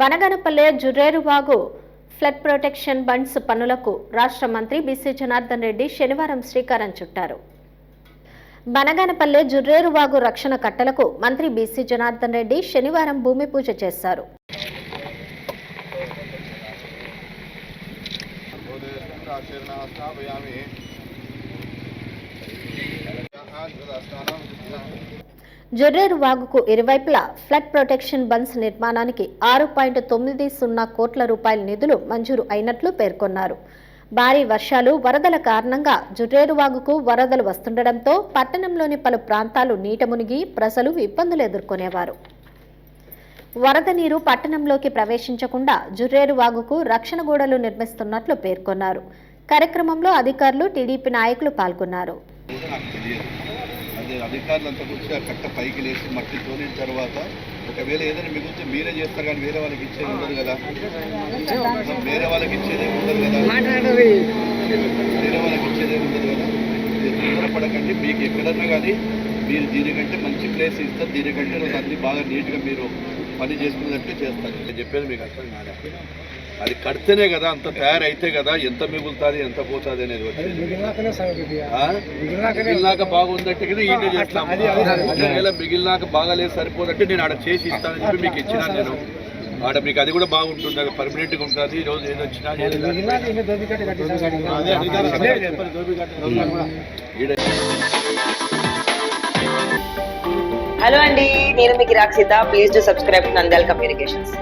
Banaganapalle Jurreruvagu flood protection bunds పనులకు రాష్ట్ర మంత్రి బీసీ జనార్దన్ రెడ్డి శనివారం శ్రీకారం చుట్టారు. బనగనపల్లె జుర్రేరువాగు రక్షణ కట్టలకు మంత్రి బీసీ జనార్దన్ రెడ్డి శనివారం భూమి పూజ చేశారు. జొర్రేరు వాగుకు ఇరువైపులా ఫ్లడ్ ప్రొటెక్షన్ బండ్స్ నిర్మాణానికి ఆరు పాయింట్ తొమ్మిది సున్నా కోట్ల రూపాయల నిధులు మంజూరు అయినట్లు పేర్కొన్నారు. భారీ వర్షాలు వరదల కారణంగా జుర్రేరు వాగుకు వరదలు వస్తుండటంతో పట్టణంలోని పలు ప్రాంతాలు నీట మునిగి ప్రజలు ఇబ్బందులు ఎదుర్కొనేవారు. వరద నీరు పట్టణంలోకి ప్రవేశించకుండా జుర్రేరు వాగుకు రక్షణ గోడలు నిర్మిస్తున్నట్లు పేర్కొన్నారు. కార్యక్రమంలో అధికారులు టీడీపీ నాయకులు పాల్గొన్నారు. అధికారులంతా కూర్చొని ఆ కట్ట పైకి లేచి మట్టి తోలిన తర్వాత ఒకవేళ ఏదైనా మిగిలితే మీరే చేస్తారు కానీ వేరే వాళ్ళకి ఇచ్చేది ఉండదు కదా. వేరే వాళ్ళకి ఇచ్చేది ఉండదు కదా. వేరే వాళ్ళకి ఇచ్చేది ఉండదు కదా. తొందరపడకండి మీకు ఎక్కడన్నా కానీ మీరు దీనికంటే మంచి ప్లేస్ ఇస్తారు. దీనికంటే అన్ని బాగా నీట్గా మీరు పని చేసుకున్నట్టే చేస్తారు. నేను చెప్పేది మీకు అర్థం కాదా అది కడితేనే కదా అంత తయారైతే కదా ఎంత మిగులుతుంది ఎంత పోతుంది అనేది? మిగిలినాక బాగుందంటే కదా ఈయన చేస్తాం ఒకవేళ మిగిలినాక బాగాలేదు సరిపోదంటే నేను ఆడ చేసి ఇస్తానని చెప్పి మీకు ఇచ్చినాను నేను. ఆడ మీకు అది కూడా బాగుంటుంది అది పర్మనెంట్గా ఉంటుంది ఈ రోజు ఏది వచ్చినా హలో అండి నేను మీకు Rakshita please to subscribe Nandyala communications